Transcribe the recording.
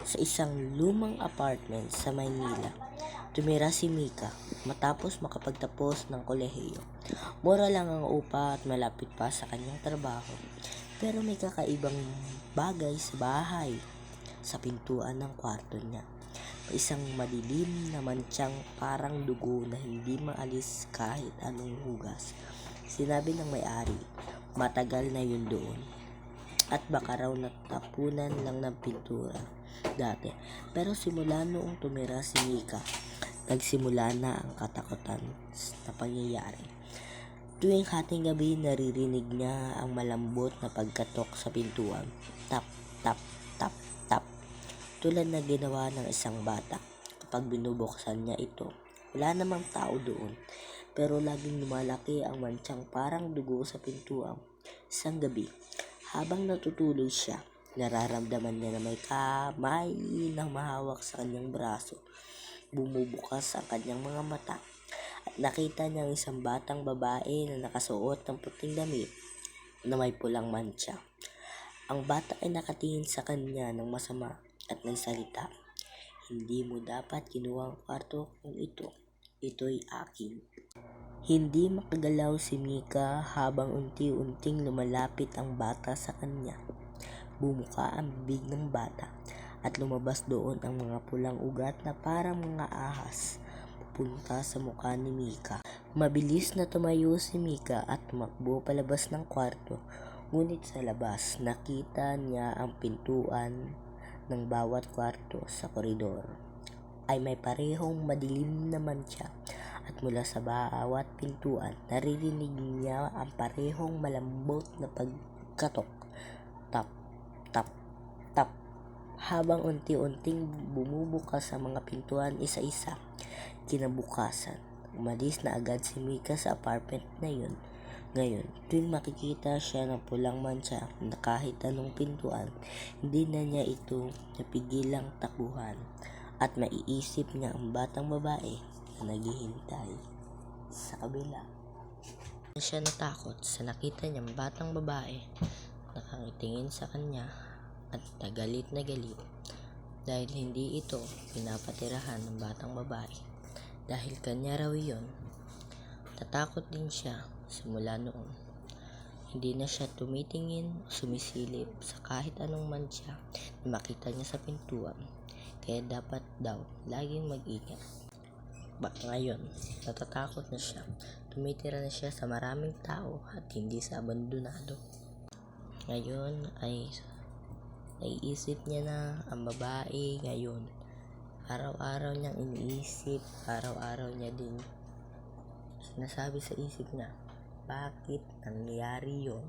Sa isang lumang apartment sa Maynila, tumira si Mika matapos makapagtapos ng kolehiyo. Mura lang ang upa at malapit pa sa kanyang trabaho. Pero may kakaibang bagay sa bahay, sa pintuan ng kwarto niya. May isang madilim na mantsang parang dugo na hindi maalis kahit anong hugas. Sinabi ng may-ari, matagal na yun doon. At baka raw natapunan lang ng pintura dati. Pero simula noong tumira si Mika, nagsimula na ang katakutan na pangyayari. Tuwing hating gabi, naririnig niya ang malambot na pagkatok sa pintuan. Tap, tap, tap, tap. Tulad na ginawa ng isang bata kapag binubuksan niya ito. Wala namang tao doon. Pero laging lumalaki ang mantsang parang dugo sa pintuan. Isang gabi, habang natutulog siya, nararamdaman niya na may kamay na mahawak sa kanyang braso. Bumubukas ang kanyang mga mata at nakita niya ang isang batang babae na nakasuot ng puting damit na may pulang mantsa. Ang bata ay nakatingin sa kanya ng masama at nagsalita. Hindi mo dapat kinuha ang kwarto kung ito. Ito'y akin. Hindi makagalaw si Mika habang unti-unting lumalapit ang bata sa kanya. Bumuka ang bibig ng bata at lumabas doon ang mga pulang ugat na parang mga ahas pupunta sa mukha ni Mika. Mabilis na tumayo si Mika at tumakbo palabas ng kwarto. Ngunit sa labas, nakita niya ang pintuan ng bawat kwarto sa koridor ay may parehong madilim na mantsa at mula sa bawat pintuan naririnig niya ang parehong malambot na pagkatok. Tap, tap, tap. Habang unti-unting bumubukas ang mga pintuan isa-isa. Kinabukasan, umalis na agad si Mika sa apartment na yun. Ngayon, tuwing makikita siya ng pulang mancha na kahit anong pintuan, hindi na niya ito napigilang takbuhan at maiisip niya ang batang babae na naghihintay sa kabila. Siya natakot sa nakita niyang batang babae nakangitingin sa kanya at nagalit na galit dahil hindi ito pinapatirahan ng batang babae dahil kanya raw yun. Tatakot din siya simula noon. Hindi na siya tumitingin o sumisilip sa kahit anong mantsa na makita niya sa pintuan. Kaya dapat daw laging mag-ingat. Ba ngayon, natatakot na siya. Tumitira na siya sa maraming tao at hindi sa abandonado. Ngayon ay naiisip niya na ang babae ngayon. Araw-araw niyang iniisip, araw-araw niya din sinasabi sa isip niya, bakit nangyari yon